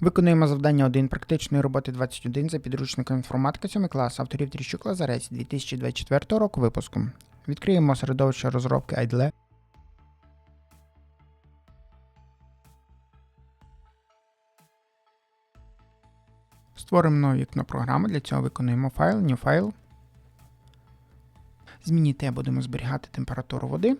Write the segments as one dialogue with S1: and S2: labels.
S1: Виконуємо завдання 1 практичної роботи 21 за підручником інформатика 7 клас авторів Тріщук Лазарець 2024 року випуску. Відкриємо середовище розробки IDLE. Створимо нове вікно програми. Для цього виконуємо файл, new файл. Зміні Т будемо зберігати температуру води.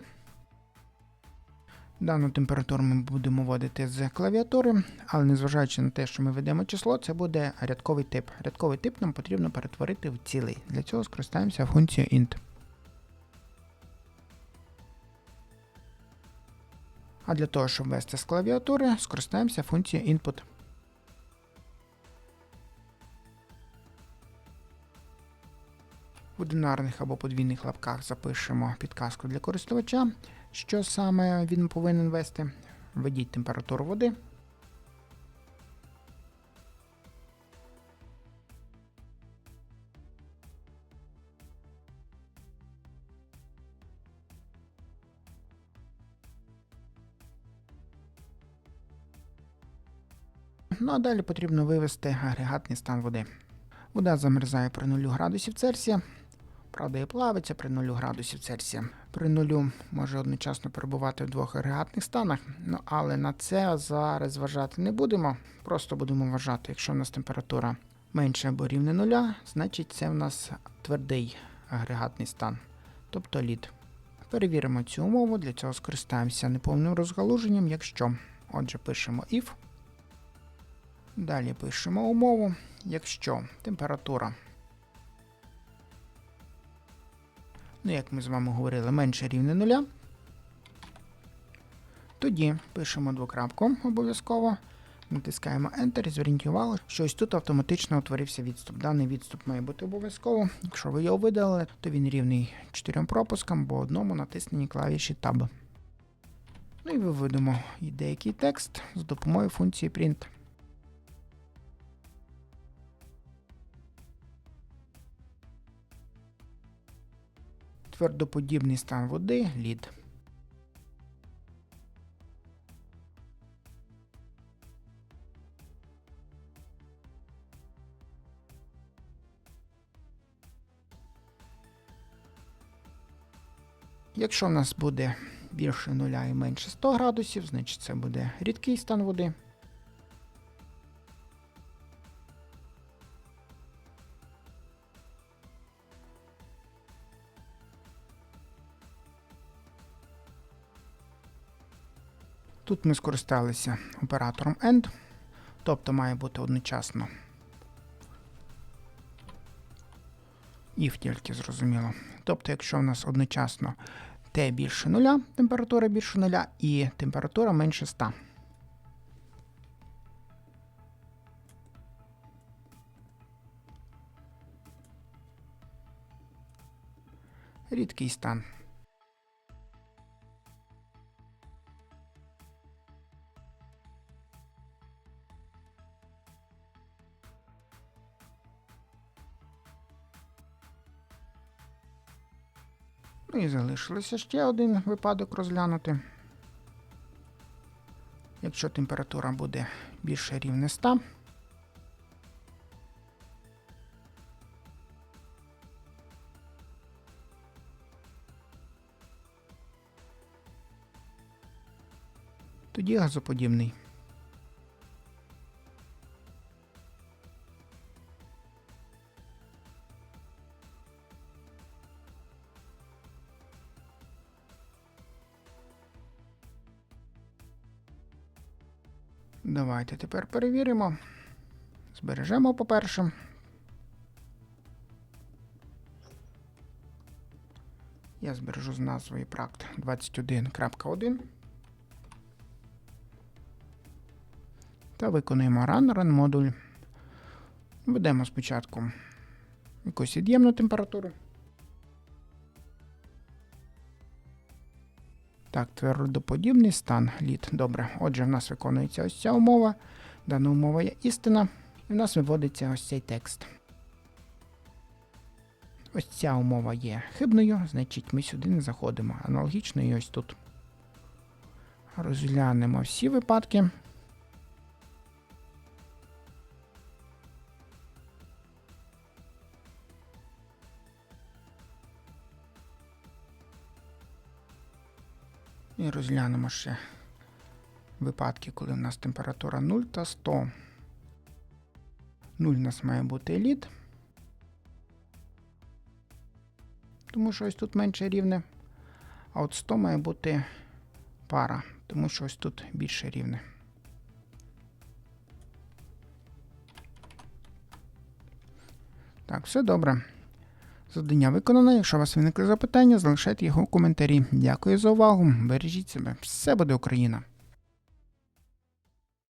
S1: Дану температуру ми будемо вводити з клавіатури, але незважаючи на те, що ми ведемо число, це буде рядковий тип. Рядковий тип нам потрібно перетворити в цілий. Для цього скористаємося функцією int. А для того, щоб ввести з клавіатури, скористаємося функцією input. В одинарних або подвійних лапках запишемо підказку для користувача, що саме він повинен ввести. Введіть температуру води. Ну а далі потрібно вивести агрегатний стан води. Вода замерзає при 0 градусів Цельсія. Правда, і плавиться при 0 градусів Цельсія. При нулю може одночасно перебувати в двох агрегатних станах, ну але на це зараз зважати не будемо. Просто будемо вважати, якщо в нас температура менше або рівне нуля, значить це в нас твердий агрегатний стан, тобто лід. Перевіримо цю умову, для цього скористаємося неповним розгалуженням, якщо. Отже, пишемо if. Далі пишемо умову, якщо температура Ну, як ми з вами говорили, менше рівне нуля. Тоді пишемо двокрапку обов'язково. Натискаємо Enter і зверніть увагу, що ось тут автоматично утворився відступ. Даний відступ має бути обов'язково. Якщо ви його видалили, то він рівний 4 пропускам, бо одному натисненні клавіші Tab. Ну і виведемо деякий текст з допомогою функції print. Твердоподібний стан води лід. Якщо в нас буде більше нуля і менше 100 градусів, значить це буде рідкий стан води. Тут ми скористалися оператором AND, тобто має бути одночасно. If тільки зрозуміло. Тобто, якщо в нас одночасно Т більше нуля, температура більше нуля і температура менше 100. Рідкий стан. Ну і залишилося ще один випадок розглянути. Якщо температура буде більше рівне 100, тоді газоподібний. Давайте тепер перевіримо. Збережемо, по-перше. Я збережу з назвою практ 21.1. Та виконуємо run, run модуль. Введемо спочатку якусь від'ємну температуру. Так, твердоподібний стан лід. Добре. Отже, в нас виконується ось ця умова. Дана умова є істина. І в нас виводиться ось цей текст. Ось ця умова є хибною, значить ми сюди не заходимо. Аналогічно і ось тут. Розглянемо всі випадки. І розглянемо ще випадки, коли в нас температура 0 та 100. 0 у нас має бути еліт. Тому що ось тут менше рівне. А от 100 має бути пара, тому що ось тут більше рівне. Так, все добре. Завдання виконано. Якщо у вас виникли запитання, залишайте його у коментарі. Дякую за увагу. Бережіть себе. Все буде Україна!